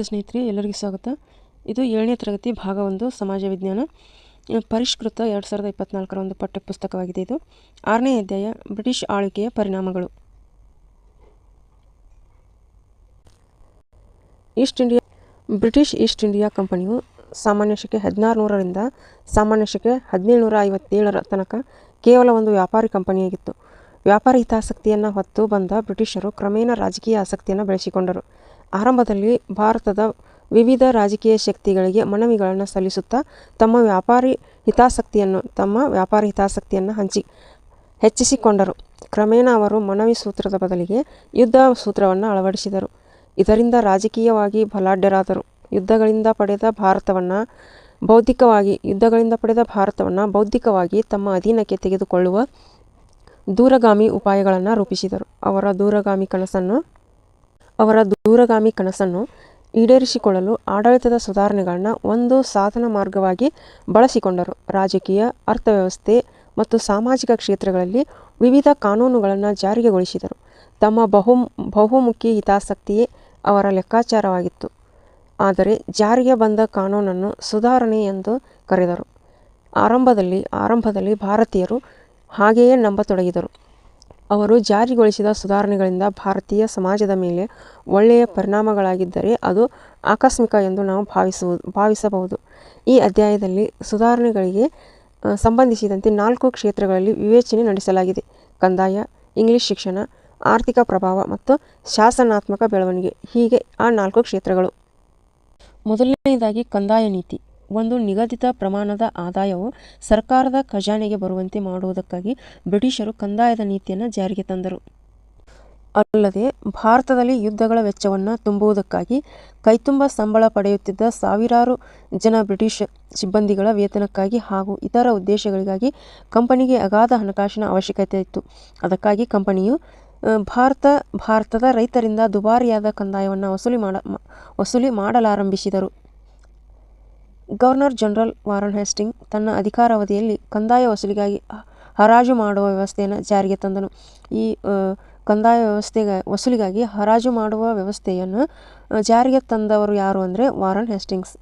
ನಮಸ್ತೆ ಸ್ನೇಹಿತರೆ, ಎಲ್ಲರಿಗೂ ಸ್ವಾಗತ. ಇದು ಏಳನೇ ತರಗತಿ ಭಾಗ ಒಂದು, ಸಮಾಜ ವಿಜ್ಞಾನ. ಪರಿಷ್ಕೃತ ಎರಡು ಸಾವಿರದ ಇಪ್ಪತ್ನಾಲ್ಕರ ಒಂದು ಪಠ್ಯಪುಸ್ತಕವಾಗಿದೆ ಇದು. ಆರನೇ ಅಧ್ಯಾಯ, ಬ್ರಿಟಿಷ್ ಆಳ್ವಿಕೆಯ ಪರಿಣಾಮಗಳು. East India, British East India ಕಂಪನಿಯು ಸಾಮಾನ್ಯ ಶಕೆ ಹದಿನಾರು ನೂರರಿಂದ ಸಾಮಾನ್ಯ ಶಕೆ ಹದಿನೇಳು ನೂರ ಐವತ್ತೇಳರ ತನಕ ಕೇವಲ ಒಂದು ವ್ಯಾಪಾರಿ ಕಂಪನಿಯಾಗಿತ್ತು. ವ್ಯಾಪಾರ ಹಿತಾಸಕ್ತಿಯನ್ನು ಹೊತ್ತು ಬಂದ ಬ್ರಿಟಿಷರು ಕ್ರಮೇಣ ರಾಜಕೀಯ ಆಸಕ್ತಿಯನ್ನು ಬೆಳೆಸಿಕೊಂಡರು. ಆರಂಭದಲ್ಲಿ ಭಾರತದ ವಿವಿಧ ರಾಜಕೀಯ ಶಕ್ತಿಗಳಿಗೆ ಮನವಿಗಳನ್ನು ಸಲ್ಲಿಸುತ್ತಾ ತಮ್ಮ ವ್ಯಾಪಾರಿ ಹಿತಾಸಕ್ತಿಯನ್ನು, ತಮ್ಮ ವ್ಯಾಪಾರ ಹಿತಾಸಕ್ತಿಯನ್ನು ಹಂಚಿ, ಹೆಚ್ಚಿಸಿಕೊಂಡರು. ಕ್ರಮೇಣ ಅವರು ಮನವಿ ಸೂತ್ರದ ಬದಲಿಗೆ ಯುದ್ಧ ಸೂತ್ರವನ್ನು ಅಳವಡಿಸಿದರು. ಇದರಿಂದ ರಾಜಕೀಯವಾಗಿ ಬಲಾಢ್ಯರಾದರು. ಯುದ್ಧಗಳಿಂದ ಪಡೆದ ಭಾರತವನ್ನು ಬೌದ್ಧಿಕವಾಗಿ, ಯುದ್ಧಗಳಿಂದ ಪಡೆದ ಭಾರತವನ್ನು ಬೌದ್ಧಿಕವಾಗಿ ತಮ್ಮ ಅಧೀನಕ್ಕೆ ತೆಗೆದುಕೊಳ್ಳುವ ದೂರಗಾಮಿ ಉಪಾಯಗಳನ್ನು ರೂಪಿಸಿದರು. ಅವರ ದೂರಗಾಮಿ ಕನಸನ್ನು ಅವರ ದೂರಗಾಮಿ ಕನಸನ್ನು ಈಡೇರಿಸಿಕೊಳ್ಳಲು ಆಡಳಿತದ ಸುಧಾರಣೆಗಳನ್ನ ಒಂದು ಸಾಧನ ಮಾರ್ಗವಾಗಿ ಬಳಸಿಕೊಂಡರು. ರಾಜಕೀಯ, ಅರ್ಥವ್ಯವಸ್ಥೆ ಮತ್ತು ಸಾಮಾಜಿಕ ಕ್ಷೇತ್ರಗಳಲ್ಲಿ ವಿವಿಧ ಕಾನೂನುಗಳನ್ನು ಜಾರಿಗೆಗೊಳಿಸಿದರು ತಮ್ಮ ಬಹು, ಬಹುಮುಖಿ ಹಿತಾಸಕ್ತಿಯೇ ಅವರ ಲೆಕ್ಕಾಚಾರವಾಗಿತ್ತು. ಆದರೆ ಜಾರಿಗೆ ಬಂದ ಕಾನೂನನ್ನು ಸುಧಾರಣೆ ಎಂದು ಕರೆದರು. ಆರಂಭದಲ್ಲಿ ಆರಂಭದಲ್ಲಿ ಭಾರತೀಯರು ಹಾಗೆಯೇ ನಂಬತೊಡಗಿದರು. ಅವರು ಜಾರಿಗೊಳಿಸಿದ ಸುಧಾರಣೆಗಳಿಂದ ಭಾರತೀಯ ಸಮಾಜದ ಮೇಲೆ ಒಳ್ಳೆಯ ಪರಿಣಾಮಗಳಾಗಿದ್ದರೆ ಅದು ಆಕಸ್ಮಿಕ ಎಂದು ನಾವು ಭಾವಿಸುವುದು ಭಾವಿಸಬಹುದು. ಈ ಅಧ್ಯಾಯದಲ್ಲಿ ಸುಧಾರಣೆಗಳಿಗೆ ಸಂಬಂಧಿಸಿದಂತೆ ನಾಲ್ಕು ಕ್ಷೇತ್ರಗಳಲ್ಲಿ ವಿವೇಚನೆ ನಡೆಸಲಾಗಿದೆ. ಕಂದಾಯ, ಇಂಗ್ಲಿಷ್ ಶಿಕ್ಷಣ, ಆರ್ಥಿಕ ಪ್ರಭಾವ ಮತ್ತು ಶಾಸನಾತ್ಮಕ ಬೆಳವಣಿಗೆ. ಹೀಗೆ ಆ ನಾಲ್ಕು ಕ್ಷೇತ್ರಗಳು. ಮೊದಲನೆಯದಾಗಿ ಕಂದಾಯ ನೀತಿ. ಒಂದು ನಿಗದಿತ ಪ್ರಮಾಣದ ಆದಾಯವು ಸರ್ಕಾರದ ಖಜಾನೆಗೆ ಬರುವಂತೆ ಮಾಡುವುದಕ್ಕಾಗಿ ಬ್ರಿಟಿಷರು ಕಂದಾಯದ ನೀತಿಯನ್ನು ಜಾರಿಗೆ ತಂದರು. ಅಲ್ಲದೆ, ಭಾರತದಲ್ಲಿ ಯುದ್ಧಗಳ ವೆಚ್ಚವನ್ನು ತುಂಬುವುದಕ್ಕಾಗಿ ಕೈತುಂಬ ಸಂಬಳ ಪಡೆಯುತ್ತಿದ್ದ ಸಾವಿರಾರು ಜನ ಬ್ರಿಟಿಷ್ ಸಿಬ್ಬಂದಿಗಳ ವೇತನಕ್ಕಾಗಿ ಹಾಗೂ ಇತರ ಉದ್ದೇಶಗಳಿಗಾಗಿ ಕಂಪನಿಗೆ ಅಗಾಧ ಹಣಕಾಸಿನ ಅವಶ್ಯಕತೆ ಇತ್ತು. ಅದಕ್ಕಾಗಿ ಕಂಪನಿಯು ಭಾರತ, ಭಾರತದ ರೈತರಿಂದ ದುಬಾರಿಯಾದ ಕಂದಾಯವನ್ನು ವಸೂಲಿ ಮಾಡ ವಸೂಲಿ ಮಾಡಲಾರಂಭಿಸಿದರು. ಗವರ್ನರ್ ಜನರಲ್ ವಾರನ್ ಹೇಸ್ಟಿಂಗ್ ತನ್ನ ಅಧಿಕಾರಾವಧಿಯಲ್ಲಿ ಕಂದಾಯ ವಸೂಲಿಗಾಗಿ ಹರಾಜು ಮಾಡುವ ವ್ಯವಸ್ಥೆಯನ್ನು ಜಾರಿಗೆ ತಂದನು. ಈ ಕಂದಾಯ ವ್ಯವಸ್ಥೆಗ, ವಸೂಲಿಗಾಗಿ ಹರಾಜು ಮಾಡುವ ವ್ಯವಸ್ಥೆಯನ್ನು ಜಾರಿಗೆ ತಂದವರು ಯಾರು ಅಂದರೆ ವಾರನ್ ಹೇಸ್ಟಿಂಗ್ಸ್.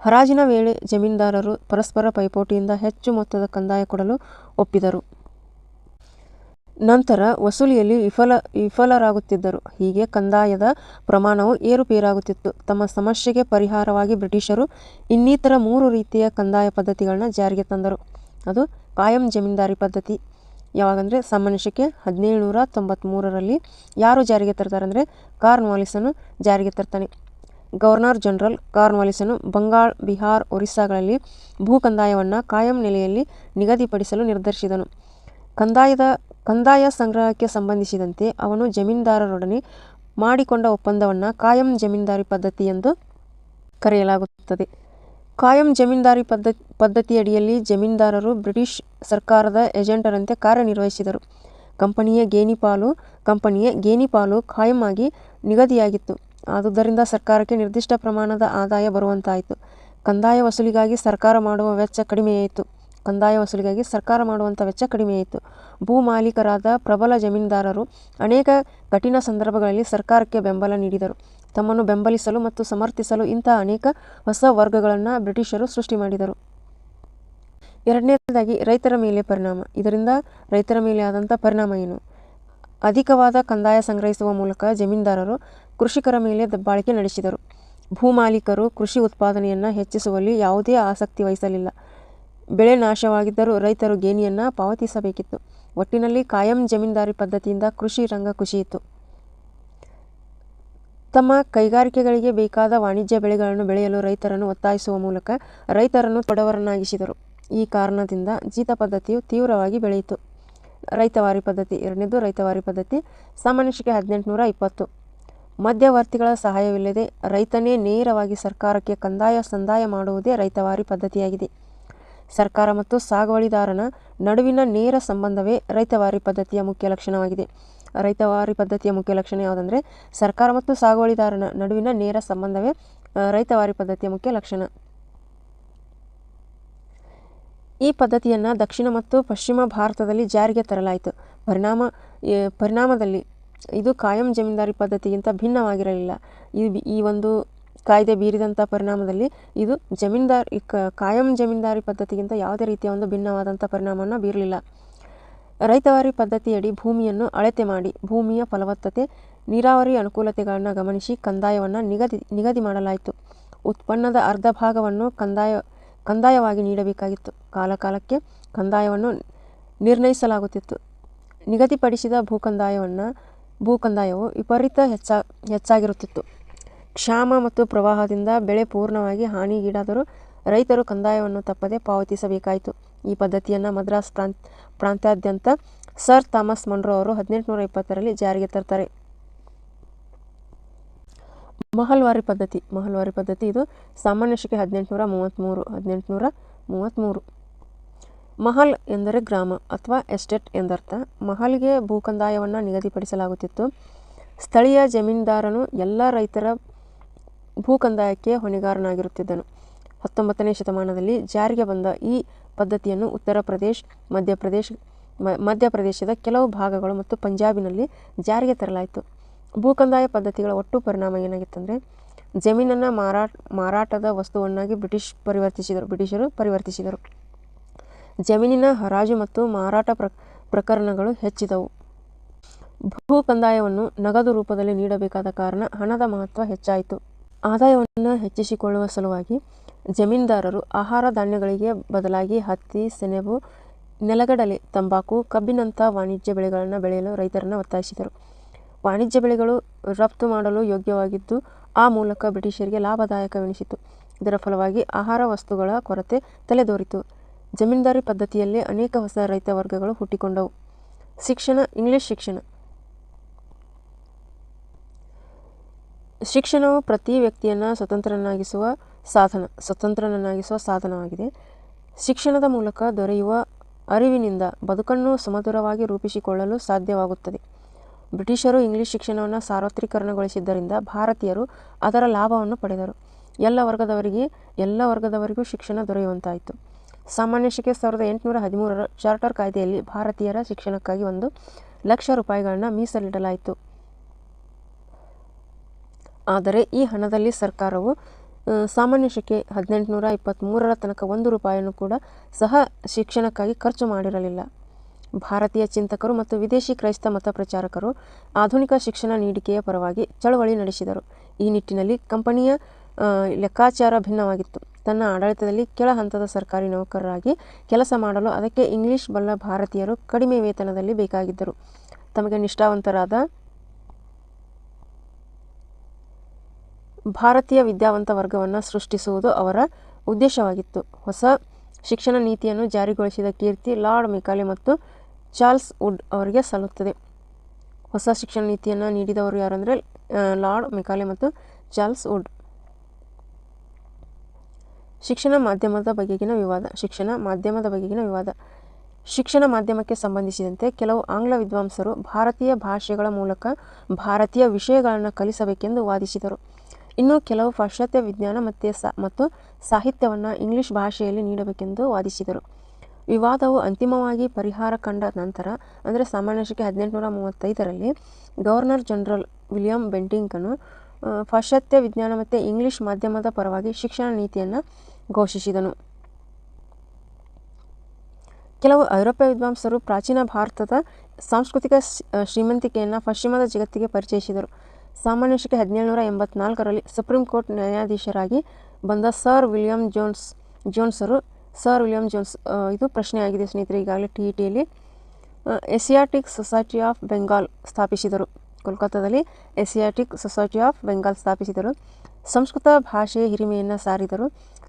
ಹರಾಜಿನ ವೇಳೆ ಜಮೀನ್ದಾರರು ಪರಸ್ಪರ ಪೈಪೋಟಿಯಿಂದ ಹೆಚ್ಚು ಮೊತ್ತದ ಕಂದಾಯ ಕೊಡಲು ಒಪ್ಪಿದರು. ನಂತರ ವಸೂಲಿಯಲ್ಲಿ ವಿಫಲ, ವಿಫಲರಾಗುತ್ತಿದ್ದರು. ಹೀಗೆ ಕಂದಾಯದ ಪ್ರಮಾಣವು ಏರುಪೇರಾಗುತ್ತಿತ್ತು. ತಮ್ಮ ಸಮಸ್ಯೆಗೆ ಪರಿಹಾರವಾಗಿ ಬ್ರಿಟಿಷರು ಇನ್ನಿತರ ಮೂರು ರೀತಿಯ ಕಂದಾಯ ಪದ್ಧತಿಗಳನ್ನ ಜಾರಿಗೆ ತಂದರು. ಅದು ಕಾಯಂ ಜಮೀನ್ದಾರಿ ಪದ್ಧತಿ. ಯಾವಾಗಂದರೆ ಸಾಮಾನ್ಯಕ್ಕೆ ಹದಿನೇಳು ನೂರ ತೊಂಬತ್ತ್ಮೂರರಲ್ಲಿ ಯಾರು ಜಾರಿಗೆ ತರ್ತಾರೆ ಅಂದರೆ ಕಾರ್ನ್ವಾಲಿಸನು ಜಾರಿಗೆ ತರ್ತಾನೆ. ಗವರ್ನರ್ ಜನರಲ್ ಕಾರ್ನ್ವಾಲಿಸನು ಬಂಗಾಳ, ಬಿಹಾರ್, ಒರಿಸ್ಸಾಗಳಲ್ಲಿ ಭೂ ಕಂದಾಯವನ್ನು ಕಾಯಂ ನೆಲೆಯಲ್ಲಿ ನಿಗದಿಪಡಿಸಲು ನಿರ್ಧರಿಸಿದನು. ಕಂದಾಯದ, ಕಂದಾಯ ಸಂಗ್ರಹಕ್ಕೆ ಸಂಬಂಧಿಸಿದಂತೆ ಅವನು ಜಮೀನ್ದಾರರೊಡನೆ ಮಾಡಿಕೊಂಡ ಒಪ್ಪಂದವನ್ನು ಕಾಯಂ ಜಮೀನ್ದಾರಿ ಪದ್ಧತಿ ಎಂದು ಕರೆಯಲಾಗುತ್ತದೆ. ಕಾಯಂ ಜಮೀನ್ದಾರಿ ಪದ್ಧತಿ ಪದ್ಧತಿಯಡಿಯಲ್ಲಿ ಜಮೀನ್ದಾರರು ಬ್ರಿಟಿಷ್ ಸರ್ಕಾರದ ಏಜೆಂಟರಂತೆ ಕಾರ್ಯನಿರ್ವಹಿಸಿದರು. ಕಂಪನಿಯ ಗೇಣಿಪಾಲು ಕಂಪನಿಯ ಗೇಣಿಪಾಲು ಕಾಯಂ ಆಗಿ ನಿಗದಿಯಾಗಿತ್ತು. ಆದುದರಿಂದ ಸರ್ಕಾರಕ್ಕೆ ನಿರ್ದಿಷ್ಟ ಪ್ರಮಾಣದ ಆದಾಯ ಬರುವಂತಾಯಿತು. ಕಂದಾಯ ವಸೂಲಿಗಾಗಿ ಸರ್ಕಾರ ಮಾಡುವ ವೆಚ್ಚ ಕಡಿಮೆಯಾಯಿತು. ಕಂದಾಯ ವಸೂಲಿಗಾಗಿ ಸರ್ಕಾರ ಮಾಡುವಂಥ ವೆಚ್ಚ ಕಡಿಮೆಯಾಯಿತು ಭೂ ಮಾಲೀಕರಾದ ಪ್ರಬಲ ಜಮೀನ್ದಾರರು ಅನೇಕ ಕಠಿಣ ಸಂದರ್ಭಗಳಲ್ಲಿ ಸರ್ಕಾರಕ್ಕೆ ಬೆಂಬಲ ನೀಡಿದರು. ತಮ್ಮನ್ನು ಬೆಂಬಲಿಸಲು ಮತ್ತು ಸಮರ್ಥಿಸಲು ಇಂತಹ ಅನೇಕ ಹೊಸ ವರ್ಗಗಳನ್ನು ಬ್ರಿಟಿಷರು ಸೃಷ್ಟಿ ಮಾಡಿದರು. ಎರಡನೇದಾಗಿ ರೈತರ ಮೇಲೆ ಪರಿಣಾಮ. ಇದರಿಂದ ರೈತರ ಮೇಲೆ ಆದಂಥ ಪರಿಣಾಮ ಏನು? ಅಧಿಕವಾದ ಕಂದಾಯ ಸಂಗ್ರಹಿಸುವ ಮೂಲಕ ಜಮೀನ್ದಾರರು ಕೃಷಿಕರ ಮೇಲೆ ದಬ್ಬಾಳಿಕೆ ನಡೆಸಿದರು. ಭೂಮಾಲೀಕರು ಕೃಷಿ ಉತ್ಪಾದನೆಯನ್ನು ಹೆಚ್ಚಿಸುವಲ್ಲಿ ಯಾವುದೇ ಆಸಕ್ತಿ ವಹಿಸಲಿಲ್ಲ. ಬೆಳೆ ನಾಶವಾಗಿದ್ದರೂ ರೈತರು ಗೇಣಿಯನ್ನು ಪಾವತಿಸಬೇಕಿತ್ತು. ಒಟ್ಟಿನಲ್ಲಿ ಕಾಯಂ ಜಮೀನ್ದಾರಿ ಪದ್ಧತಿಯಿಂದ ಕೃಷಿ ರಂಗ ಕುಸಿಯಿತು ತಮ್ಮ ಕೈಗಾರಿಕೆಗಳಿಗೆ ಬೇಕಾದ ವಾಣಿಜ್ಯ ಬೆಳೆಗಳನ್ನು ಬೆಳೆಯಲು ರೈತರನ್ನು ಒತ್ತಾಯಿಸುವ ಮೂಲಕ ರೈತರನ್ನು ತೊಡವರನ್ನಾಗಿಸಿದರು. ಈ ಕಾರಣದಿಂದ ಜೀತ ಪದ್ಧತಿಯು ತೀವ್ರವಾಗಿ ಬೆಳೆಯಿತು. ರೈತವಾರಿ ಪದ್ಧತಿ ಎರಡನೇದು ರೈತವಾರಿ ಪದ್ಧತಿ, ಸಾಮಾನ್ಯ ಹದಿನೆಂಟುನೂರ ಇಪ್ಪತ್ತು. ಮಧ್ಯವರ್ತಿಗಳ ಸಹಾಯವಿಲ್ಲದೆ ರೈತನೇ ನೇರವಾಗಿ ಸರ್ಕಾರಕ್ಕೆ ಕಂದಾಯ, ಸಂದಾಯ ಮಾಡುವುದೇ ರೈತವಾರಿ ಪದ್ಧತಿಯಾಗಿದೆ. ಸರ್ಕಾರ ಮತ್ತು ಸಾಗುವಳಿದಾರನ ನಡುವಿನ ನೇರ ಸಂಬಂಧವೇ ರೈತವಾರಿ ಪದ್ಧತಿಯ ಮುಖ್ಯ ಲಕ್ಷಣವಾಗಿದೆ. ರೈತವಾರಿ ಪದ್ಧತಿಯ ಮುಖ್ಯ ಲಕ್ಷಣ ಯಾವುದಂದರೆ, ಸರ್ಕಾರ ಮತ್ತು ಸಾಗುವಳಿದಾರನ ನಡುವಿನ ನೇರ ಸಂಬಂಧವೇ ರೈತವಾರಿ ಪದ್ಧತಿಯ ಮುಖ್ಯ ಲಕ್ಷಣ. ಈ ಪದ್ಧತಿಯನ್ನು ದಕ್ಷಿಣ ಮತ್ತು ಪಶ್ಚಿಮ ಭಾರತದಲ್ಲಿ ಜಾರಿಗೆ ತರಲಾಯಿತು. ಪರಿಣಾಮ ಪರಿಣಾಮದಲ್ಲಿ ಇದು ಕಾಯಂ ಜಮೀನ್ದಾರಿ ಪದ್ಧತಿಗಿಂತ ಭಿನ್ನವಾಗಿರಲಿಲ್ಲ. ಈ ಈ ಒಂದು ಕಾಯ್ದೆ ಬೀರಿದಂಥ ಪರಿಣಾಮದಲ್ಲಿ ಇದು ಜಮೀನ್ದಾರ್ ಕಾಯಂ ಜಮೀನ್ದಾರಿ ಪದ್ಧತಿಗಿಂತ ಯಾವುದೇ ರೀತಿಯ ಒಂದು ಭಿನ್ನವಾದಂಥ ಪರಿಣಾಮವನ್ನು ಬೀರಲಿಲ್ಲ. ರೈತವಾರಿ ಪದ್ಧತಿಯಡಿ ಭೂಮಿಯನ್ನು ಅಳತೆ ಮಾಡಿ, ಭೂಮಿಯ ಫಲವತ್ತತೆ, ನೀರಾವರಿ ಅನುಕೂಲತೆಗಳನ್ನು ಗಮನಿಸಿ ಕಂದಾಯವನ್ನು ನಿಗದಿ ನಿಗದಿ ಮಾಡಲಾಯಿತು. ಉತ್ಪನ್ನದ ಅರ್ಧ ಭಾಗವನ್ನು ಕಂದಾಯ, ಕಂದಾಯವಾಗಿ ನೀಡಬೇಕಾಗಿತ್ತು. ಕಾಲಕಾಲಕ್ಕೆ ಕಂದಾಯವನ್ನು ನಿರ್ಣಯಿಸಲಾಗುತ್ತಿತ್ತು. ನಿಗದಿಪಡಿಸಿದ ಭೂಕಂದಾಯವನ್ನು, ಭೂಕಂದಾಯವು ವಿಪರೀತ ಹೆಚ್ಚ, ಹೆಚ್ಚಾಗಿರುತ್ತಿತ್ತು. ಕ್ಷಾಮ ಮತ್ತು ಪ್ರವಾಹದಿಂದ ಬೆಳೆ ಪೂರ್ಣವಾಗಿ ಹಾನಿಗೀಡಾದರೂ ರೈತರು ಕಂದಾಯವನ್ನು ತಪ್ಪದೆ ಪಾವತಿಸಬೇಕಾಯಿತು. ಈ ಪದ್ಧತಿಯನ್ನು ಮದ್ರಾಸ್ ಪ್ರಾಂತ್, ಪ್ರಾಂತ್ಯಾದ್ಯಂತ ಸರ್ ಥಾಮಸ್ ಮನ್ರೋ ಅವರು ಹದಿನೆಂಟುನೂರ ಇಪ್ಪತ್ತರಲ್ಲಿ ಜಾರಿಗೆ ತರ್ತಾರೆ. ಮಹಲ್ವಾರಿ ಪದ್ಧತಿ ಮಹಲ್ವಾರಿ ಪದ್ಧತಿ ಇದು ಸಾಮಾನ್ಯ ಶಕೆ ಹದಿನೆಂಟುನೂರ ಮೂವತ್ತ್ಮೂರು ಹದಿನೆಂಟುನೂರ ಮೂವತ್ತ್ಮೂರು ಮಹಲ್ ಎಂದರೆ ಗ್ರಾಮ ಅಥವಾ ಎಸ್ಟೇಟ್ ಎಂದರ್ಥ. ಮಹಲ್ಗೆ ಭೂಕಂದಾಯವನ್ನು ನಿಗದಿಪಡಿಸಲಾಗುತ್ತಿತ್ತು. ಸ್ಥಳೀಯ ಜಮೀನ್ದಾರನು ಎಲ್ಲ ರೈತರ ಭೂಕಂದಾಯಕ್ಕೆ ಹೊಣೆಗಾರನಾಗಿರುತ್ತಿದ್ದನು. ಹತ್ತೊಂಬತ್ತನೇ ಶತಮಾನದಲ್ಲಿ ಜಾರಿಗೆ ಬಂದ ಈ ಪದ್ಧತಿಯನ್ನು ಉತ್ತರ ಪ್ರದೇಶ್ ಮಧ್ಯಪ್ರದೇಶ ಮಧ್ಯಪ್ರದೇಶದ ಕೆಲವು ಭಾಗಗಳು ಮತ್ತು ಪಂಜಾಬಿನಲ್ಲಿ ಜಾರಿಗೆ ತರಲಾಯಿತು. ಭೂಕಂದಾಯ ಪದ್ಧತಿಗಳ ಒಟ್ಟು ಪರಿಣಾಮ ಏನಾಗಿತ್ತಂದರೆ, ಜಮೀನನ್ನು ಮಾರಾಟ ಮಾರಾಟದ ವಸ್ತುವನ್ನಾಗಿ ಬ್ರಿಟಿಷ್ ಪರಿವರ್ತಿಸಿದರು, ಬ್ರಿಟಿಷರು ಪರಿವರ್ತಿಸಿದರು. ಜಮೀನಿನ ಹರಾಜು ಮತ್ತು ಮಾರಾಟ ಪ್ರ ಪ್ರಕರಣಗಳು ಹೆಚ್ಚಿದವು. ಭೂ ಕಂದಾಯವನ್ನು ನಗದು ರೂಪದಲ್ಲಿ ನೀಡಬೇಕಾದ ಕಾರಣ ಹಣದ ಮಹತ್ವ ಹೆಚ್ಚಾಯಿತು. ಆದಾಯವನ್ನು ಹೆಚ್ಚಿಸಿಕೊಳ್ಳುವ ಸಲುವಾಗಿ ಜಮೀನ್ದಾರರು ಆಹಾರ ಧಾನ್ಯಗಳಿಗೆ ಬದಲಾಗಿ ಹತ್ತಿ, ಸೆಣಬು, ನೆಲಗಡಲೆ, ತಂಬಾಕು, ಕಬ್ಬಿನಂಥ ವಾಣಿಜ್ಯ ಬೆಳೆಗಳನ್ನು ಬೆಳೆಯಲು ರೈತರನ್ನು ಒತ್ತಾಯಿಸಿದರು. ವಾಣಿಜ್ಯ ಬೆಳೆಗಳು ರಫ್ತು ಮಾಡಲು ಯೋಗ್ಯವಾಗಿದ್ದು, ಆ ಮೂಲಕ ಬ್ರಿಟಿಷರಿಗೆ ಲಾಭದಾಯಕವೆನಿಸಿತು. ಇದರ ಫಲವಾಗಿ ಆಹಾರ ವಸ್ತುಗಳ ಕೊರತೆ ತಲೆದೋರಿತು. ಜಮೀನ್ದಾರಿ ಪದ್ಧತಿಯಲ್ಲೇ ಅನೇಕ ಹೊಸ ರೈತ ವರ್ಗಗಳು ಹುಟ್ಟಿಕೊಂಡವು. ಶಿಕ್ಷಣ, ಇಂಗ್ಲಿಷ್ ಶಿಕ್ಷಣ ಶಿಕ್ಷಣವು ಪ್ರತಿ ವ್ಯಕ್ತಿಯನ್ನು ಸ್ವತಂತ್ರನಾಗಿಸುವ ಸಾಧನ, ಸ್ವತಂತ್ರನನ್ನಾಗಿಸುವ ಸಾಧನವಾಗಿದೆ. ಶಿಕ್ಷಣದ ಮೂಲಕ ದೊರೆಯುವ ಅರಿವಿನಿಂದ ಬದುಕನ್ನು ಸಮಧುರವಾಗಿ ರೂಪಿಸಿಕೊಳ್ಳಲು ಸಾಧ್ಯವಾಗುತ್ತದೆ. ಬ್ರಿಟಿಷರು ಇಂಗ್ಲಿಷ್ ಶಿಕ್ಷಣವನ್ನು ಸಾರ್ವತ್ರಿಕರಣಗೊಳಿಸಿದ್ದರಿಂದ ಭಾರತೀಯರು ಅದರ ಲಾಭವನ್ನು ಪಡೆದರು. ಎಲ್ಲ ವರ್ಗದವರಿಗೆ, ಎಲ್ಲ ವರ್ಗದವರಿಗೂ ಶಿಕ್ಷಣ ದೊರೆಯುವಂತಾಯಿತು. ಸಾಮಾನ್ಯ ಶಿಕ್ಷೆ ಸಾವಿರದ ಎಂಟುನೂರ ಹದಿಮೂರರ ಚಾರ್ಟರ್ ಕಾಯ್ದೆಯಲ್ಲಿ ಭಾರತೀಯರ ಶಿಕ್ಷಣಕ್ಕಾಗಿ ಒಂದು ಲಕ್ಷ ರೂಪಾಯಿಗಳನ್ನು ಮೀಸಲಿಡಲಾಯಿತು. ಆದರೆ ಈ ಹಣದಲ್ಲಿ ಸರ್ಕಾರವು ಸಾಮಾನ್ಯ ಶಕೆ ಹದಿನೆಂಟುನೂರ ಇಪ್ಪತ್ತ್ಮೂರರ ತನಕ ಒಂದು ರೂಪಾಯಿಯನ್ನು ಕೂಡ ಸಹ ಶಿಕ್ಷಣಕ್ಕಾಗಿ ಖರ್ಚು ಮಾಡಿರಲಿಲ್ಲ. ಭಾರತೀಯ ಚಿಂತಕರು ಮತ್ತು ವಿದೇಶಿ ಕ್ರೈಸ್ತ ಮತ ಪ್ರಚಾರಕರು ಆಧುನಿಕ ಶಿಕ್ಷಣ ನೀಡಿಕೆಯ ಪರವಾಗಿ ಚಳವಳಿ ನಡೆಸಿದರು. ಈ ನಿಟ್ಟಿನಲ್ಲಿ ಕಂಪನಿಯ ಲೆಕ್ಕಾಚಾರ ಭಿನ್ನವಾಗಿತ್ತು. ತನ್ನ ಆಡಳಿತದಲ್ಲಿ ಕೆಳ ಹಂತದ ಸರ್ಕಾರಿ ನೌಕರರಾಗಿ ಕೆಲಸ ಮಾಡಲು ಅದಕ್ಕೆ ಇಂಗ್ಲಿಷ್ ಬಲ್ಲ ಭಾರತೀಯರು ಕಡಿಮೆ ವೇತನದಲ್ಲಿ ಬೇಕಾಗಿದ್ದರು. ತಮಗೆ ನಿಷ್ಠಾವಂತರಾದ ಭಾರತೀಯ ವಿದ್ಯಾವಂತ ವರ್ಗವನ್ನು ಸೃಷ್ಟಿಸುವುದು ಅವರ ಉದ್ದೇಶವಾಗಿತ್ತು. ಹೊಸ ಶಿಕ್ಷಣ ನೀತಿಯನ್ನು ಜಾರಿಗೊಳಿಸಿದ ಕೀರ್ತಿ ಲಾರ್ಡ್ ಮಿಕಾಲೆ ಮತ್ತು ಚಾರ್ಲ್ಸ್ ವುಡ್ ಅವರಿಗೆ ಸಲ್ಲುತ್ತದೆ. ಹೊಸ ಶಿಕ್ಷಣ ನೀತಿಯನ್ನು ನೀಡಿದವರು ಯಾರಂದರೆ ಲಾರ್ಡ್ ಮಿಕಾಲೆ ಮತ್ತು ಚಾರ್ಲ್ಸ್ ವುಡ್. ಶಿಕ್ಷಣ ಮಾಧ್ಯಮದ ಬಗೆಗಿನ ವಿವಾದ, ಶಿಕ್ಷಣ ಮಾಧ್ಯಮದ ಬಗೆಗಿನ ವಿವಾದ. ಶಿಕ್ಷಣ ಮಾಧ್ಯಮಕ್ಕೆ ಸಂಬಂಧಿಸಿದಂತೆ ಕೆಲವು ಆಂಗ್ಲ ವಿದ್ವಾಂಸರು ಭಾರತೀಯ ಭಾಷೆಗಳ ಮೂಲಕ ಭಾರತೀಯ ವಿಷಯಗಳನ್ನು ಕಲಿಸಬೇಕೆಂದು ವಾದಿಸಿದರು. ಇನ್ನು ಕೆಲವು ಪಾಶ್ಚಾತ್ಯ ವಿಜ್ಞಾನ ಮತ್ತು ಸ ಮತ್ತು ಸಾಹಿತ್ಯವನ್ನು ಇಂಗ್ಲಿಷ್ ಭಾಷೆಯಲ್ಲಿ ನೀಡಬೇಕೆಂದು ವಾದಿಸಿದರು. ವಿವಾದವು ಅಂತಿಮವಾಗಿ ಪರಿಹಾರ ಕಂಡ ನಂತರ, ಅಂದರೆ ಸಾಮಾನ್ಯ ಶಕೆ ಹದಿನೆಂಟುನೂರ ಮೂವತ್ತೈದರಲ್ಲಿ ಗವರ್ನರ್ ಜನರಲ್ ವಿಲಿಯಂ ಬೆಂಟಿಂಕನು ಪಾಶ್ಚಾತ್ಯ ವಿಜ್ಞಾನ ಮತ್ತು ಇಂಗ್ಲಿಷ್ ಮಾಧ್ಯಮದ ಪರವಾಗಿ ಶಿಕ್ಷಣ ನೀತಿಯನ್ನು ಘೋಷಿಸಿದನು. ಕೆಲವು ಐರೋಪ್ಯ ವಿದ್ವಾಂಸರು ಪ್ರಾಚೀನ ಭಾರತದ ಸಾಂಸ್ಕೃತಿಕ ಶ್ರೀಮಂತಿಕೆಯನ್ನು ಪಶ್ಚಿಮದ ಜಗತ್ತಿಗೆ ಪರಿಚಯಿಸಿದರು. ಸಾಮಾನ್ಯ ಶಕೆ ಹದಿನೇಳುನೂರ ಎಂಬತ್ನಾಲ್ಕರಲ್ಲಿ ಸುಪ್ರೀಂ ಕೋರ್ಟ್ ನ್ಯಾಯಾಧೀಶರಾಗಿ ಬಂದ ಸರ್ ವಿಲಿಯಂ ಜೋನ್ಸ್ ಜೋನ್ಸರು ಸರ್ ವಿಲಿಯಂ ಜೋನ್ಸ್ ಇದು ಪ್ರಶ್ನೆಯಾಗಿದೆ ಸ್ನೇಹಿತರೆ, ಈಗಾಗಲೇ ಟಿ ಟಿಯಲ್ಲಿ ಎಸಿಯಾಟಿಕ್ ಸೊಸೈಟಿ ಆಫ್ ಬೆಂಗಾಲ್ ಸ್ಥಾಪಿಸಿದರು. ಕೋಲ್ಕತ್ತಾದಲ್ಲಿ ಎಸಿಯಾಟಿಕ್ ಸೊಸೈಟಿ ಆಫ್ ಬೆಂಗಾಲ್ ಸ್ಥಾಪಿಸಿದರು. ಸಂಸ್ಕೃತ ಭಾಷೆಯ ಹಿರಿಮೆಯನ್ನು ಸಾರಿದರು.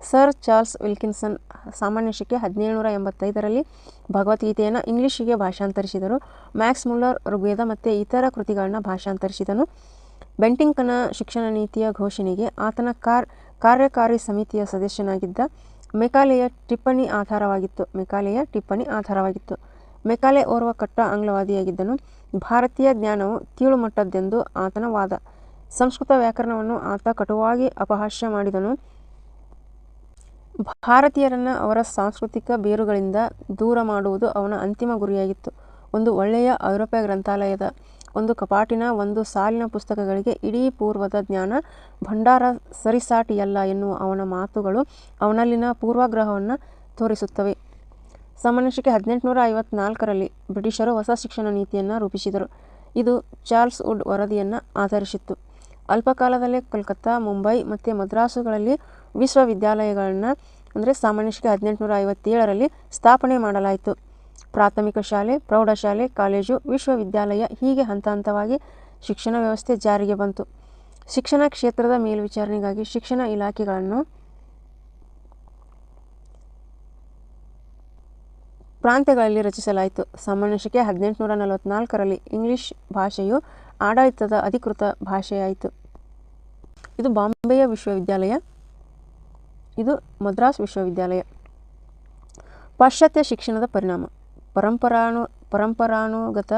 ಸರ್ ಚಾರ್ಲ್ಸ್ ವಿಲ್ಕಿನ್ಸನ್ ಸಾಮಾನ್ಯ ಶಕೆ ಹದಿನೇಳುನೂರ ಎಂಬತ್ತೈದರಲ್ಲಿ ಭಗವದ್ಗೀತೆಯನ್ನು ಇಂಗ್ಲೀಷಿಗೆ ಭಾಷಾಂತರಿಸಿದರು. ಮ್ಯಾಕ್ಸ್ ಮುಲ್ಲರ್ ಋಗ್ವೇದ ಮತ್ತು ಇತರ ಕೃತಿಗಳನ್ನು ಭಾಷಾಂತರಿಸಿದನು. ಬೆಂಟಿಂಕನ ಶಿಕ್ಷಣ ನೀತಿಯ ಘೋಷಣೆಗೆ ಆತನ ಕಾರ್, ಕಾರ್ಯಕಾರಿ ಸಮಿತಿಯ ಸದಸ್ಯನಾಗಿದ್ದ ಮೆಕಾಲೆಯ ಟಿಪ್ಪಣಿ ಆಧಾರವಾಗಿತ್ತು. ಮೆಕಾಲೆಯ ಟಿಪ್ಪಣಿ ಆಧಾರವಾಗಿತ್ತು. ಮೆಕಾಲೆ ಓರ್ವ ಕಟ್ಟ ಆಂಗ್ಲವಾದಿಯಾಗಿದ್ದನು. ಭಾರತೀಯ ಜ್ಞಾನವು ಕೀಳುಮಟ್ಟದ್ದೆಂದು ಆತನ ವಾದ. ಸಂಸ್ಕೃತ ವ್ಯಾಕರಣವನ್ನು ಆತ ಕಟುವಾಗಿ ಅಪಹಾಸ್ಯ ಮಾಡಿದನು. ಭಾರತೀಯರನ್ನು ಅವರ ಸಾಂಸ್ಕೃತಿಕ ಬೇರುಗಳಿಂದ ದೂರ ಮಾಡುವುದು ಅವನ ಅಂತಿಮ ಗುರಿಯಾಗಿತ್ತು. ಒಂದು ಒಳ್ಳೆಯ ಐರೋಪ್ಯ ಗ್ರಂಥಾಲಯದ ಒಂದು ಕಪಾಟಿನ ಒಂದು ಸಾಲಿನ ಪುಸ್ತಕಗಳಿಗೆ ಇಡೀ ಪೂರ್ವದ ಜ್ಞಾನ ಭಂಡಾರ ಸರಿಸಾಟಿಯಲ್ಲ ಎನ್ನುವ ಅವನ ಮಾತುಗಳು ಅವನಲ್ಲಿನ ಪೂರ್ವಾಗ್ರಹವನ್ನು ತೋರಿಸುತ್ತವೆ. ಸಾಮಾನ್ಯ ಶಕೆ ಹದಿನೆಂಟುನೂರ ಐವತ್ನಾಲ್ಕರಲ್ಲಿ ಬ್ರಿಟಿಷರು ಹೊಸ ಶಿಕ್ಷಣ ನೀತಿಯನ್ನು ರೂಪಿಸಿದರು. ಇದು ಚಾರ್ಲ್ಸ್ ವುಡ್ ವರದಿಯನ್ನು ಆಧರಿಸಿತ್ತು. ಅಲ್ಪಕಾಲದಲ್ಲೇ ಕೋಲ್ಕತ್ತಾ, ಮುಂಬೈ ಮತ್ತು ಮದ್ರಾಸುಗಳಲ್ಲಿ ವಿಶ್ವವಿದ್ಯಾಲಯಗಳನ್ನು ಅಂದರೆ ಸಾಮಾನ್ಯ ಶಕೆ ಹದಿನೆಂಟುನೂರ ಐವತ್ತೇಳರಲ್ಲಿ ಸ್ಥಾಪನೆ ಮಾಡಲಾಯಿತು. ಪ್ರಾಥಮಿಕ ಶಾಲೆ, ಪ್ರೌಢಶಾಲೆ, ಕಾಲೇಜು, ವಿಶ್ವವಿದ್ಯಾಲಯ ಹೀಗೆ ಹಂತ ಹಂತವಾಗಿ ಶಿಕ್ಷಣ ವ್ಯವಸ್ಥೆ ಜಾರಿಗೆ ಬಂತು. ಶಿಕ್ಷಣ ಕ್ಷೇತ್ರದ ಮೇಲ್ವಿಚಾರಣೆಗಾಗಿ ಶಿಕ್ಷಣ ಇಲಾಖೆಗಳನ್ನು ಪ್ರಾಂತ್ಯಗಳಲ್ಲಿ ರಚಿಸಲಾಯಿತು. ಸಾಮಾನ್ಯ ಶಕೆ ಹದಿನೆಂಟುನೂರ ನಲವತ್ತ್ನಾಲ್ಕರಲ್ಲಿ ಇಂಗ್ಲಿಷ್ ಭಾಷೆಯು ಆಡಳಿತದ ಅಧಿಕೃತ ಭಾಷೆಯಾಯಿತು. ಇದು ಬಾಂಬೆಯ ವಿಶ್ವವಿದ್ಯಾಲಯ. ಇದು ಮದ್ರಾಸ್ ವಿಶ್ವವಿದ್ಯಾಲಯ. ಪಾಶ್ಚಾತ್ಯ ಶಿಕ್ಷಣದ ಪರಿಣಾಮ ಪರಂಪರಾನು, ಪರಂಪರಾನುಗತ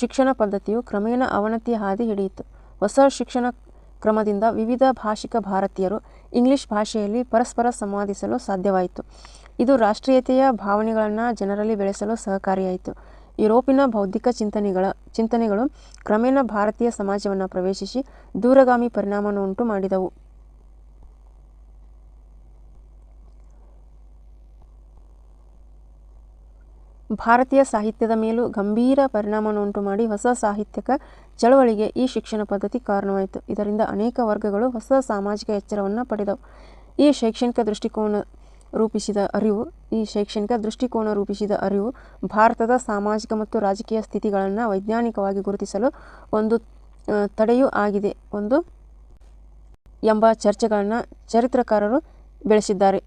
ಶಿಕ್ಷಣ ಪದ್ಧತಿಯು ಕ್ರಮೇಣ ಅವನತಿಯ ಹಾದಿ ಹಿಡಿಯಿತು. ಹೊಸ ಶಿಕ್ಷಣ ಕ್ರಮದಿಂದ ವಿವಿಧ ಭಾಷಿಕ ಭಾರತೀಯರು ಇಂಗ್ಲಿಷ್ ಭಾಷೆಯಲ್ಲಿ ಪರಸ್ಪರ ಸಂವಾದಿಸಲು ಸಾಧ್ಯವಾಯಿತು. ಇದು ರಾಷ್ಟ್ರೀಯತೆಯ ಭಾವನೆಗಳನ್ನು ಜನರಲ್ಲಿ ಬೆಳೆಸಲು ಸಹಕಾರಿಯಾಯಿತು. ಯುರೋಪಿನ ಬೌದ್ಧಿಕ ಚಿಂತನೆಗಳ, ಚಿಂತನೆಗಳು ಕ್ರಮೇಣ ಭಾರತೀಯ ಸಮಾಜವನ್ನು ಪ್ರವೇಶಿಸಿ ದೂರಗಾಮಿ ಪರಿಣಾಮವನ್ನು ಉಂಟು ಮಾಡಿದವು. ಭಾರತೀಯ ಸಾಹಿತ್ಯದ ಮೇಲೂ ಗಂಭೀರ ಪರಿಣಾಮವನ್ನುಂಟು ಮಾಡಿ ಹೊಸ ಸಾಹಿತ್ಯಕ ಚಳವಳಿಗೆ ಈ ಶಿಕ್ಷಣ ಪದ್ಧತಿ ಕಾರಣವಾಯಿತು. ಇದರಿಂದ ಅನೇಕ ವರ್ಗಗಳು ಹೊಸ ಸಾಮಾಜಿಕ ಎಚ್ಚರವನ್ನು ಪಡೆದವು. ಈ ಶೈಕ್ಷಣಿಕ ದೃಷ್ಟಿಕೋನ ರೂಪಿಸಿದ ಅರಿವು, ಈ ಶೈಕ್ಷಣಿಕ ದೃಷ್ಟಿಕೋನ ರೂಪಿಸಿದ ಅರಿವು ಭಾರತದ ಸಾಮಾಜಿಕ ಮತ್ತು ರಾಜಕೀಯ ಸ್ಥಿತಿಗಳನ್ನು ವೈಜ್ಞಾನಿಕವಾಗಿ ಗುರುತಿಸಲು ಒಂದು ತಡೆಯೂ ಆಗಿದೆ ಒಂದು ಎಂಬ ಚರ್ಚೆಗಳನ್ನು ಚರಿತ್ರಕಾರರು ಬೆಳೆಸಿದ್ದಾರೆ.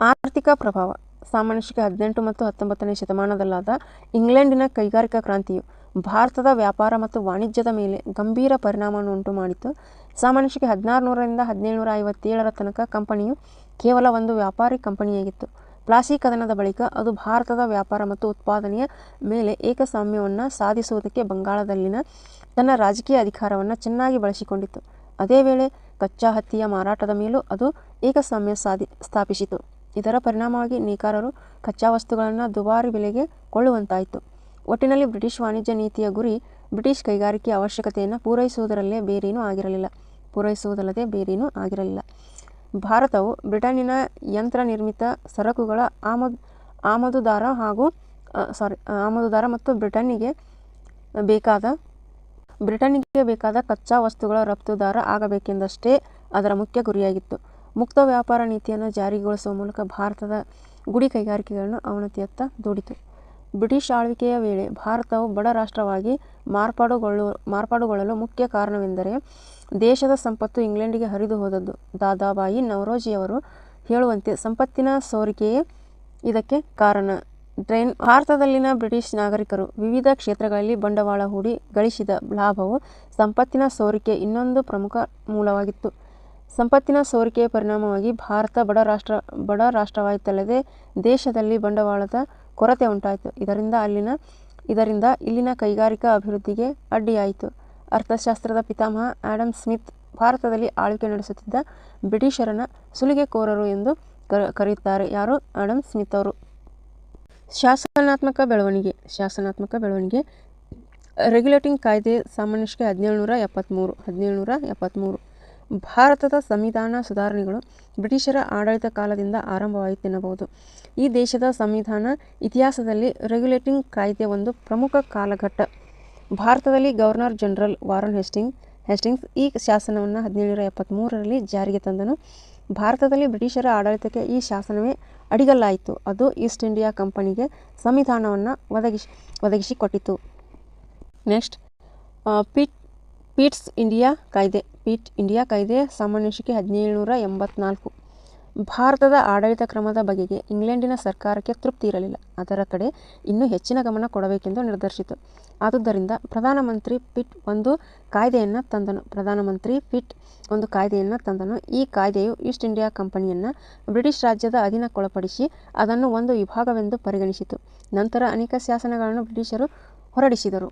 ಆರ್ಥಿಕ ಪ್ರಭಾವ ಸಾಮಾನ್ಯ ಶಕೆ ಹದಿನೆಂಟು ಮತ್ತು ಹತ್ತೊಂಬತ್ತನೇ ಶತಮಾನದಲ್ಲಾದ ಇಂಗ್ಲೆಂಡಿನ ಕೈಗಾರಿಕಾ ಕ್ರಾಂತಿಯು ಭಾರತದ ವ್ಯಾಪಾರ ಮತ್ತು ವಾಣಿಜ್ಯದ ಮೇಲೆ ಗಂಭೀರ ಪರಿಣಾಮವನ್ನು ಉಂಟು ಮಾಡಿತು. ಸಾಮಾನ್ಯ ನೂರರಿಂದ ಹದಿನಾರುನೂರರಿಂದ ಹದಿನೇಳುನೂರ ಐವತ್ತೇಳರ ತನಕ ಕಂಪನಿಯು ಕೇವಲ ಒಂದು ವ್ಯಾಪಾರಿ ಕಂಪನಿಯಾಗಿತ್ತು. ಪ್ಲಾಸಿ ಕದನದ ಬಳಿಕ ಅದು ಭಾರತದ ವ್ಯಾಪಾರ ಮತ್ತು ಉತ್ಪಾದನೆಯ ಮೇಲೆ ಏಕಸ್ವಾಮ್ಯವನ್ನು ಸಾಧಿಸುವುದಕ್ಕೆ ಬಂಗಾಳದಲ್ಲಿನ ತನ್ನ ರಾಜಕೀಯ ಅಧಿಕಾರವನ್ನು ಚೆನ್ನಾಗಿ ಬಳಸಿಕೊಂಡಿತು. ಅದೇ ವೇಳೆ ಕಚ್ಚಾ ಹತ್ತಿಯ ಮಾರಾಟದ ಮೇಲೂ ಅದು ಏಕಸ್ವಾಮ್ಯ ಸಾಧಿ ಸ್ಥಾಪಿಸಿತು. ಇದರ ಪರಿಣಾಮವಾಗಿ ನೇಕಾರರು ಕಚ್ಚಾ ವಸ್ತುಗಳನ್ನು ದುಬಾರಿ ಬೆಲೆಗೆ ಕೊಳ್ಳುವಂತಾಯಿತು. ಒಟ್ಟಿನಲ್ಲಿ ಬ್ರಿಟಿಷ್ ವಾಣಿಜ್ಯ ನೀತಿಯ ಗುರಿ ಬ್ರಿಟಿಷ್ ಕೈಗಾರಿಕೆಯ ಅವಶ್ಯಕತೆಯನ್ನು ಪೂರೈಸುವುದರಲ್ಲೇ ಬೇರೇನೂ ಆಗಿರಲಿಲ್ಲ ಪೂರೈಸುವುದಲ್ಲದೆ ಬೇರೇನೂ ಆಗಿರಲಿಲ್ಲ. ಭಾರತವು ಬ್ರಿಟನ್ನಿನ ಯಂತ್ರ ನಿರ್ಮಿತ ಸರಕುಗಳ ಆಮದು, ಆಮದುದಾರ ಹಾಗೂ ಸಾರಿ, ಆಮದುದಾರ ಮತ್ತು ಬ್ರಿಟನ್ನಿಗೆ ಬೇಕಾದ ಬ್ರಿಟನ್ನಿಗೆ ಬೇಕಾದ ಕಚ್ಚಾ ವಸ್ತುಗಳ ರಫ್ತುದಾರ ಆಗಬೇಕೆಂದಷ್ಟೇ ಅದರ ಮುಖ್ಯ ಗುರಿಯಾಗಿತ್ತು. ಮುಕ್ತ ವ್ಯಾಪಾರ ನೀತಿಯನ್ನು ಜಾರಿಗೊಳಿಸುವ ಮೂಲಕ ಭಾರತದ ಗುಡಿ ಕೈಗಾರಿಕೆಗಳನ್ನು ಅವನತಿಯತ್ತ ದೂಡಿತು. ಬ್ರಿಟಿಷ್ ಆಳ್ವಿಕೆಯ ವೇಳೆ ಭಾರತವು ಬಡ ರಾಷ್ಟ್ರವಾಗಿ ಮಾರ್ಪಾಡುಗೊಳ್ಳುವ ಮಾರ್ಪಾಡುಗೊಳ್ಳಲು ಮುಖ್ಯ ಕಾರಣವೆಂದರೆ ದೇಶದ ಸಂಪತ್ತು ಇಂಗ್ಲೆಂಡಿಗೆ ಹರಿದು ಹೋದದ್ದು. ದಾದಾಬಾಯಿ ನವರೋಜಿಯವರು ಹೇಳುವಂತೆ ಸಂಪತ್ತಿನ ಸೋರಿಕೆಯೇ ಇದಕ್ಕೆ ಕಾರಣ. ಡ್ರೈನ್, ಭಾರತದಲ್ಲಿನ ಬ್ರಿಟಿಷ್ ನಾಗರಿಕರು ವಿವಿಧ ಕ್ಷೇತ್ರಗಳಲ್ಲಿ ಬಂಡವಾಳ ಹೂಡಿ ಗಳಿಸಿದ ಲಾಭವು ಸಂಪತ್ತಿನ ಸೋರಿಕೆ ಇನ್ನೊಂದು ಪ್ರಮುಖ ಮೂಲವಾಗಿತ್ತು. ಸಂಪತ್ತಿನ ಸೋರಿಕೆಯ ಪರಿಣಾಮವಾಗಿ ಭಾರತ ಬಡ ರಾಷ್ಟ್ರ, ಬಡ ರಾಷ್ಟ್ರವಾಯಿತಲ್ಲದೆ ದೇಶದಲ್ಲಿ ಬಂಡವಾಳದ ಕೊರತೆ ಉಂಟಾಯಿತು. ಇದರಿಂದ ಅಲ್ಲಿನ, ಇದರಿಂದ ಇಲ್ಲಿನ ಕೈಗಾರಿಕಾ ಅಭಿವೃದ್ಧಿಗೆ ಅಡ್ಡಿಯಾಯಿತು. ಅರ್ಥಶಾಸ್ತ್ರದ ಪಿತಾಮಹ ಆಡಮ್ ಸ್ಮಿತ್ ಭಾರತದಲ್ಲಿ ಆಳ್ವಿಕೆ ನಡೆಸುತ್ತಿದ್ದ ಬ್ರಿಟಿಷರನ್ನು ಸುಲಿಗೆಕೋರರು ಎಂದು ಕರೆಯುತ್ತಾರೆ. ಯಾರು ಆಡಮ್ ಸ್ಮಿತ್ರವರು. ಶಾಸನಾತ್ಮಕ ಬೆಳವಣಿಗೆ ಶಾಸನಾತ್ಮಕ ಬೆಳವಣಿಗೆ ರೆಗ್ಯುಲೇಟಿಂಗ್ ಕಾಯ್ದೆ ಸಾಮಾನ್ಯಕ್ಕೆ ಹದಿನೇಳು ನೂರ ಎಪ್ಪತ್ತ್ಮೂರು ಹದಿನೇಳು ನೂರ ಎಪ್ಪತ್ತಮೂರು ಭಾರತದ ಸಂವಿಧಾನ ಸುಧಾರಣೆಗಳು ಬ್ರಿಟಿಷರ ಆಡಳಿತ ಕಾಲದಿಂದ ಆರಂಭವಾಯಿತೆನ್ನಬಹುದು. ಈ ದೇಶದ ಸಂವಿಧಾನ ಇತಿಹಾಸದಲ್ಲಿ ರೆಗ್ಯುಲೇಟಿಂಗ್ ಕಾಯ್ದೆ ಒಂದು ಪ್ರಮುಖ ಕಾಲಘಟ್ಟ. ಭಾರತದಲ್ಲಿ governor general Warren Hasting, Hastings ಈ ಶಾಸನವನ್ನು ಹದಿನೇಳುನೂರ ಎಪ್ಪತ್ತ್ಮೂರರಲ್ಲಿ ಜಾರಿಗೆ ತಂದನು. ಭಾರತದಲ್ಲಿ ಬ್ರಿಟಿಷರ ಆಡಳಿತಕ್ಕೆ ಈ ಶಾಸನವೇ ಅಡಿಗಲ್ಲಾಯಿತು. ಅದು ಈಸ್ಟ್ ಇಂಡಿಯಾ ಕಂಪನಿಗೆ ಸಂವಿಧಾನವನ್ನು ಒದಗಿಸಿ ಒದಗಿಸಿಕೊಟ್ಟಿತು. ನೆಕ್ಸ್ಟ್ ಪಿಟ್, ಪಿಟ್ಸ್ ಇಂಡಿಯಾ ಕಾಯ್ದೆ ಪೀಟ್ ಇಂಡಿಯಾ ಕಾಯ್ದೆ ಸಾಮಾನ್ಯ ಹದಿನೇಳು ಹದಿನೇಳುನೂರ ಎಂಬತ್ನಾಲ್ಕು ಭಾರತದ ಆಡಳಿತ ಕ್ರಮದ ಬಗೆಗೆ ಇಂಗ್ಲೆಂಡಿನ ಸರ್ಕಾರಕ್ಕೆ ತೃಪ್ತಿ ಇರಲಿಲ್ಲ. ಅದರ ಕಡೆ ಇನ್ನೂ ಹೆಚ್ಚಿನ ಗಮನ ಕೊಡಬೇಕೆಂದು ನಿರ್ಧರಿಸಿತು. ಆದುದರಿಂದ ಪ್ರಧಾನಮಂತ್ರಿ ಪಿಟ್ ಒಂದು ಕಾಯ್ದೆಯನ್ನು ತಂದನು ಪ್ರಧಾನಮಂತ್ರಿ ಪಿಟ್ ಒಂದು ಕಾಯ್ದೆಯನ್ನು ತಂದನು. ಈ ಕಾಯ್ದೆಯು ಈಸ್ಟ್ ಇಂಡಿಯಾ ಕಂಪನಿಯನ್ನು ಬ್ರಿಟಿಷ್ ರಾಜ್ಯದ ಅಧೀನಕ್ಕೊಳಪಡಿಸಿ ಅದನ್ನು ಒಂದು ವಿಭಾಗವೆಂದು ಪರಿಗಣಿಸಿತು. ನಂತರ ಅನೇಕ ಶಾಸನಗಳನ್ನು ಬ್ರಿಟಿಷರು ಹೊರಡಿಸಿದರು.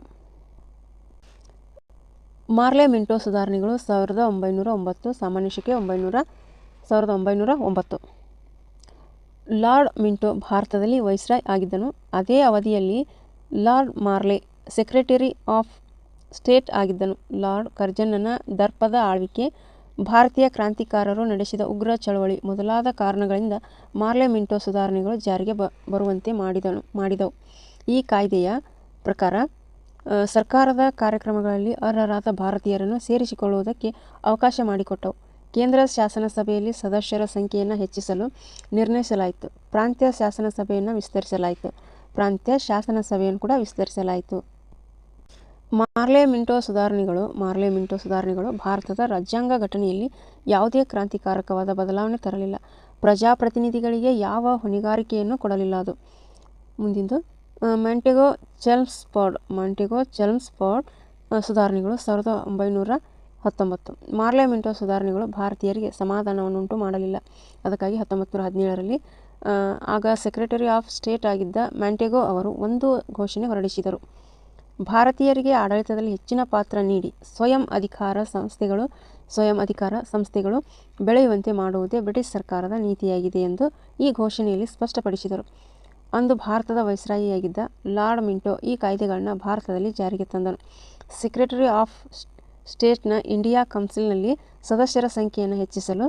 ಮಾರ್ಲೆ ಮಿಂಟೋ ಸುಧಾರಣೆಗಳು ಸಾವಿರದ ಒಂಬೈನೂರ ಒಂಬತ್ತು, ಸಾಮಾನ್ಯ ಶಿಕೆ ಒಂಬೈನೂರ ಸಾವಿರದ ಒಂಬೈನೂರ ಒಂಬತ್ತು. ಲಾರ್ಡ್ ಮಿಂಟೋ ಭಾರತದಲ್ಲಿ ವೈಸ್ರಾಯ್ ಆಗಿದ್ದನು. ಅದೇ ಅವಧಿಯಲ್ಲಿ lord Morley secretary of state ಆಗಿದ್ದನು. Lord ಕರ್ಜನ್ನನ ದರ್ಪದ ಆಳ್ವಿಕೆ, ಭಾರತೀಯ ಕ್ರಾಂತಿಕಾರರು ನಡೆಸಿದ ಉಗ್ರ ಚಳವಳಿ ಮೊದಲಾದ ಕಾರಣಗಳಿಂದ ಮಾರ್ಲೆ ಮಿಂಟೋ ಸುಧಾರಣೆಗಳು ಜಾರಿಗೆ ಬರುವಂತೆ ಮಾಡಿದನು, ಮಾಡಿದವು. ಈ ಕಾಯ್ದೆಯ ಪ್ರಕಾರ ಸರ್ಕಾರದ ಕಾರ್ಯಕ್ರಮಗಳಲ್ಲಿ ಅರ್ಹರಾದ ಭಾರತೀಯರನ್ನು ಸೇರಿಸಿಕೊಳ್ಳುವುದಕ್ಕೆ ಅವಕಾಶ ಮಾಡಿಕೊಟ್ಟವು. ಕೇಂದ್ರ ಶಾಸನ ಸಭೆಯಲ್ಲಿ ಸದಸ್ಯರ ಸಂಖ್ಯೆಯನ್ನು ಹೆಚ್ಚಿಸಲು ನಿರ್ಣಯಿಸಲಾಯಿತು. ಪ್ರಾಂತ್ಯ ಶಾಸನ ಸಭೆಯನ್ನು ವಿಸ್ತರಿಸಲಾಯಿತು. ಪ್ರಾಂತ್ಯ ಶಾಸನ ಸಭೆಯನ್ನು ಕೂಡ ವಿಸ್ತರಿಸಲಾಯಿತು. ಮಾರ್ಲೆ ಮಿಂಟೋ ಸುಧಾರಣೆಗಳು, ಮಾರ್ಲೆ ಮಿಂಟೋ ಸುಧಾರಣೆಗಳು ಭಾರತದ ರಾಜ್ಯಾಂಗ ಘಟನೆಯಲ್ಲಿ ಯಾವುದೇ ಕ್ರಾಂತಿಕಾರಕವಾದ ಬದಲಾವಣೆ ತರಲಿಲ್ಲ. ಪ್ರಜಾಪ್ರತಿನಿಧಿಗಳಿಗೆ ಯಾವ ಹೊಣೆಗಾರಿಕೆಯನ್ನು ಕೊಡಲಿಲ್ಲ ಅದು. ಮುಂದಿಂದು ಮ್ಯಾಂಟೆಗೋ ಚೆಲ್ಮ್ಸ್ಫೋರ್ಡ್ ಮಂಟೆಗೋ ಚೆಲ್ಮ್ಸ್ಫೋರ್ಡ್ ಸುಧಾರಣೆಗಳು ಸಾವಿರದ ಒಂಬೈನೂರ ಹತ್ತೊಂಬತ್ತು. ಮಾರ್ಲೆ ಮಿಂಟೋ ಸುಧಾರಣೆಗಳು ಭಾರತೀಯರಿಗೆ ಸಮಾಧಾನವನ್ನುಂಟು ಮಾಡಲಿಲ್ಲ. ಅದಕ್ಕಾಗಿ ಹತ್ತೊಂಬತ್ತು ನೂರ ಹದಿನೇಳರಲ್ಲಿ ಆಗ ಸೆಕ್ರೆಟರಿ ಆಫ್ ಸ್ಟೇಟ್ ಆಗಿದ್ದ ಮ್ಯಾಂಟೆಗೋ ಅವರು ಒಂದು ಘೋಷಣೆ ಹೊರಡಿಸಿದರು. ಭಾರತೀಯರಿಗೆ ಆಡಳಿತದಲ್ಲಿ ಹೆಚ್ಚಿನ ಪಾತ್ರ ನೀಡಿ ಸ್ವಯಂ ಅಧಿಕಾರ ಸಂಸ್ಥೆಗಳು, ಸ್ವಯಂ ಅಧಿಕಾರ ಸಂಸ್ಥೆಗಳು ಬೆಳೆಯುವಂತೆ ಮಾಡುವುದೇ ಬ್ರಿಟಿಷ್ ಸರ್ಕಾರದ ನೀತಿಯಾಗಿದೆ ಎಂದು ಈ ಘೋಷಣೆಯಲ್ಲಿ ಸ್ಪಷ್ಟಪಡಿಸಿದರು. ಅಂದು ಭಾರತದ ವೈಸ್ರಾಯಿಯಾಗಿದ್ದ ಲಾರ್ಡ್ ಮಿಂಟೋ ಈ ಕಾಯ್ದೆಗಳನ್ನು ಭಾರತದಲ್ಲಿ ಜಾರಿಗೆ ತಂದನು. ಸೆಕ್ರೆಟರಿ ಆಫ್ ಸ್ಟೇಟ್ನ ಇಂಡಿಯಾ ಕೌನ್ಸಿಲ್ನಲ್ಲಿ ಸದಸ್ಯರ ಸಂಖ್ಯೆಯನ್ನು ಹೆಚ್ಚಿಸಲು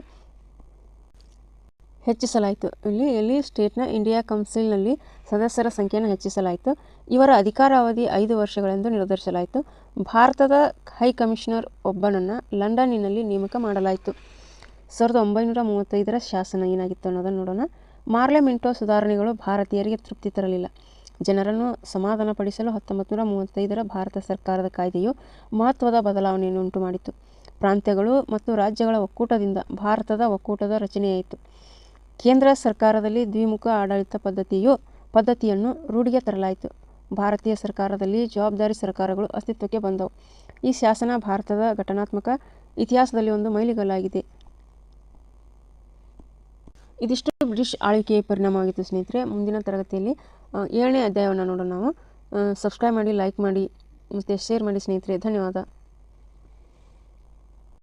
ಹೆಚ್ಚಿಸಲಾಯಿತು. ಇಲ್ಲಿ ಇಲ್ಲಿ ಸ್ಟೇಟ್ನ ಇಂಡಿಯಾ ಕೌನ್ಸಿಲ್ನಲ್ಲಿ ಸದಸ್ಯರ ಸಂಖ್ಯೆಯನ್ನು ಹೆಚ್ಚಿಸಲಾಯಿತು. ಇವರ ಅಧಿಕಾರಾವಧಿ ಐದು ವರ್ಷಗಳೆಂದು ನಿರ್ಧರಿಸಲಾಯಿತು. ಭಾರತದ ಹೈ ಕಮಿಷನರ್ ಒಬ್ಬನನ್ನು ಲಂಡನ್ನಿನಲ್ಲಿ ನೇಮಕ ಮಾಡಲಾಯಿತು. ಸಾವಿರದ ಒಂಬೈನೂರ ಮೂವತ್ತೈದರ ಶಾಸನ ಏನಾಗಿತ್ತು ಅನ್ನೋದನ್ನು ನೋಡೋಣ. ಮಾರ್ಲೆ ಮಿಂಟೋ ಸುಧಾರಣೆಗಳು ಭಾರತೀಯರಿಗೆ ತೃಪ್ತಿ ತರಲಿಲ್ಲ. ಜನರನ್ನು ಸಮಾಧಾನಪಡಿಸಲು ಹತ್ತೊಂಬತ್ತು ನೂರ ಮೂವತ್ತೈದರ ಭಾರತ ಸರ್ಕಾರದ ಕಾಯ್ದೆಯು ಮಹತ್ವದ ಬದಲಾವಣೆಯನ್ನು ಉಂಟು ಮಾಡಿತು ಪ್ರಾಂತ್ಯಗಳು ಮತ್ತು ರಾಜ್ಯಗಳ ಒಕ್ಕೂಟದಿಂದ ಭಾರತದ ಒಕ್ಕೂಟದ ರಚನೆಯಾಯಿತು. ಕೇಂದ್ರ ಸರ್ಕಾರದಲ್ಲಿ ದ್ವಿಮುಖ ಆಡಳಿತ ಪದ್ಧತಿಯು, ಪದ್ಧತಿಯನ್ನು ರೂಢಿಗೆ ತರಲಾಯಿತು. ಭಾರತೀಯ ಸರ್ಕಾರದಲ್ಲಿ ಜವಾಬ್ದಾರಿ ಸರ್ಕಾರಗಳು ಅಸ್ತಿತ್ವಕ್ಕೆ ಬಂದವು. ಈ ಶಾಸನ ಭಾರತದ ಘಟನಾತ್ಮಕ ಇತಿಹಾಸದಲ್ಲಿ ಒಂದು ಮೈಲಿಗಲ್ಲಾಗಿದೆ. ಇದಿಷ್ಟು ಬ್ರಿಟಿಷ್ ಆಳ್ವಿಕೆಯ ಪರಿಣಾಮವಾಗಿತ್ತು ಸ್ನೇಹಿತರೆ. ಮುಂದಿನ ತರಗತಿಯಲ್ಲಿ ಏಳನೇ ಅಧ್ಯಾಯವನ್ನು ನೋಡೋಣ ನಾವು. ಸಬ್ಸ್ಕ್ರೈಬ್ ಮಾಡಿ ಲೈಕ್ ಮಾಡಿ, ಮತ್ತು ಶೇರ್ ಮಾಡಿ ಸ್ನೇಹಿತರೆ. ಧನ್ಯವಾದ.